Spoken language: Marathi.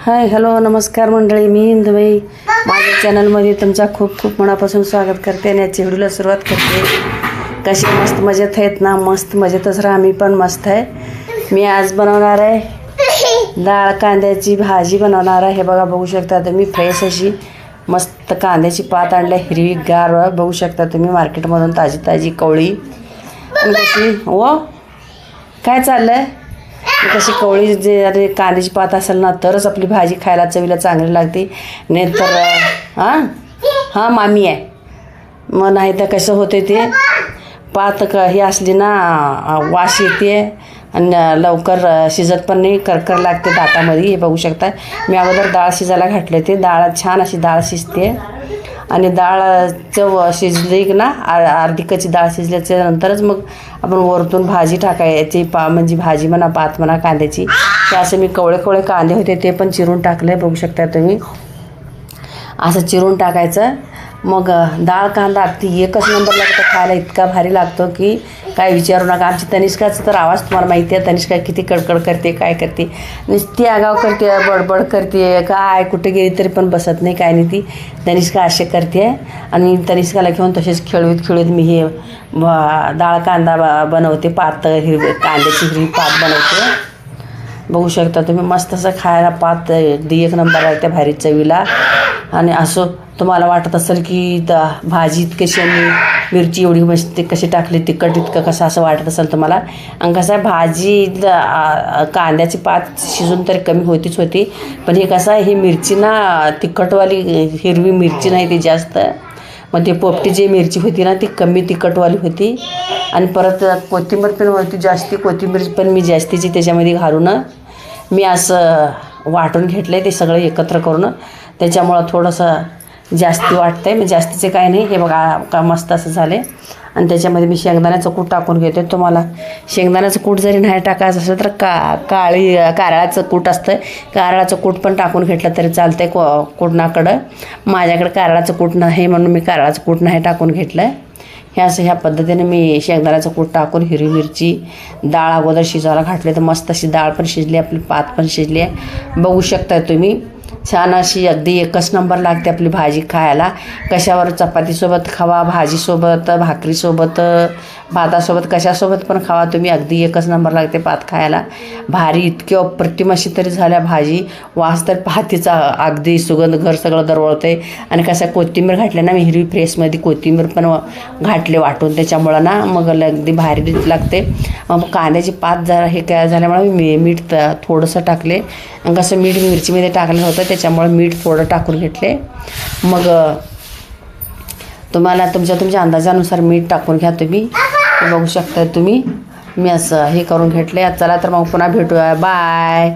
हाय हॅलो नमस्कार मंडळी मी इंदुबाई. माझ्या चॅनलमध्ये तुमचा खूप खूप मनापासून स्वागत करते आणि याची व्हिडिओला सुरुवात करते. कशी मस्त मजेत आहेत ना? मस्त मजेतच राहा मी पण मस्त आहे. मी आज बनवणार आहे डाळ कांद्याची भाजी बनवणार आहे. हे बघा बघू शकता तुम्ही फ्रेश अशी मस्त कांद्याची पात आणल्या हिरवी गार बघू शकता तुम्ही मार्केटमधून ताजी ताजी कवळी. आणि कशी? व! काय चाललंय? कशी कवळी जे अरे कांद्याची पात असेल ना तरच आपली भाजी खायला चवीला चांगली लागते. नाहीतर हां? हां मामी आहे. मग नाही तर कसं होते ते? पात क ही असली ना वास येते आणि लवकर शिजत पण नाही करकर लागते दातामध्ये हे बघू शकता. मी अगोदर डाळ शिजायला घातले ते डाळ छान अशी डाळ शिजते. आणि डाळ चव शिजली की ना आ- अर्धी कच्ची डाळ शिजल्याच्या नंतरच मग आपण वरतून भाजी टाकायची पा म्हणजे भाजी म्हणा पात म्हणा कांद्याची. ते असे मी कवळे कवळे कांदे होते ते पण चिरून टाकले बघू शकता तुम्ही. असं चिरून टाकायचं. मग डाळ कांदा अगदी एकच नंबर लागतं खायला इतका भारी लागतो की काय विचारू नका. आमची तनिष्काचा तर आवाज तुम्हाला माहिती आहे. तनिष्का किती कडकड करते काय करते. नुसती आगाव करते बडबड करते. काय कुठे गेली तरी पण बसत नाही काय नाही ती. तनिष्का असे करते. आणि तनिष्काला घेऊन तसेच खेळवीत खेळवीत मी हे डाळ कांदा बनवते पात हिरवी कांद्याची हिरवी पात बनवते. बघू शकता तुम्ही मस्त असं खायला पात दी एक नंबर आहे त्या भारी चवीला. आणि असं तुम्हाला वाटत असेल की द भाजी कशी आणि मिरची एवढी मस्त कशी टाकली तिखट इतकं कसं असं वाटत असेल तुम्हाला? आणि कसं आहे भाजी कांद्याची पात शिजून तरी कमी होतीच होती. पण हे कसं आहे ही मिरची ना तिखटवाली हिरवी मिरची नाही ती जास्त. मग ते पोपटी जी मिरची होती ना ती कमी तिखटवाली होती. आणि परत कोथिंबीर पण होती जास्ती कोथिंबीर पण मी जास्तीची त्याच्यामध्ये घालून मी असं वाटून घेतलं आहे ते सगळं एकत्र करून. त्याच्यामुळं थोडंसं जास्ती वाटतं आहे मग म्हणजे जास्तीचे काय नाही. हे बघा का मस्त असं झाले आणि त्याच्यामध्ये मी शेंगदाण्याचं कूट टाकून घेते. तुम्हाला शेंगदाण्याचं कूट जरी नाही टाकायचं असलं तर का काळी कारळाचं कूट असतं कारळाचं कूट पण टाकून घेतलं तरी चालतं आहे को कुटणाकडं माझ्याकडे कारळाचं कूट नाही म्हणून मी कारळाचं कूट नाही टाकून घेतलं आहे हे असं ह्या पद्धतीने मी शेंगदाण्याचं कूट टाकून हिरवी मिरची डाळ अगोदर शिजवायला घातली. तर मस्त अशी डाळ पण शिजली आपली पात पण शिजली आहे. बघू शकता तुम्ही. छान अशी अगदी एकच नंबर लागते आपली भाजी खायला. कशावर चपातीसोबत खावा भाजीसोबत भाकरीसोबत भातासोबत कशासोबत पण खावा तुम्ही अगदी एकच नंबर लागते पात खायला. भारी इतकी अप्रतिम अशी तरी झाल्या भाजी. वास तर पातीचा अगदी सुगंध घर सगळं दरवळतं आहे आणि कसं कोथिंबीर घातल्या ना मी हिरवी फ्रेशमध्ये कोथिंबीर पण घातले वाटून त्याच्यामुळं ना मग अगदी भारी लागते. मग कांद्याची पात जरा हे काय झाल्यामुळे मी मीठ त- थोडंसं टाकले. आणि कसं मीठ मिरचीमध्ये टाकलं होतं त्याच्यामुळे मीठ थोडं टाकून घेतले. मग तुम्हाला तुमच्या तुमच्या अंदाजानुसार मीठ टाकून घ्या तुम्ही. बघू शकता तुम्ही. मी असं हे करून घेतले चला तर मग पुन्हा भेटूया. बाय.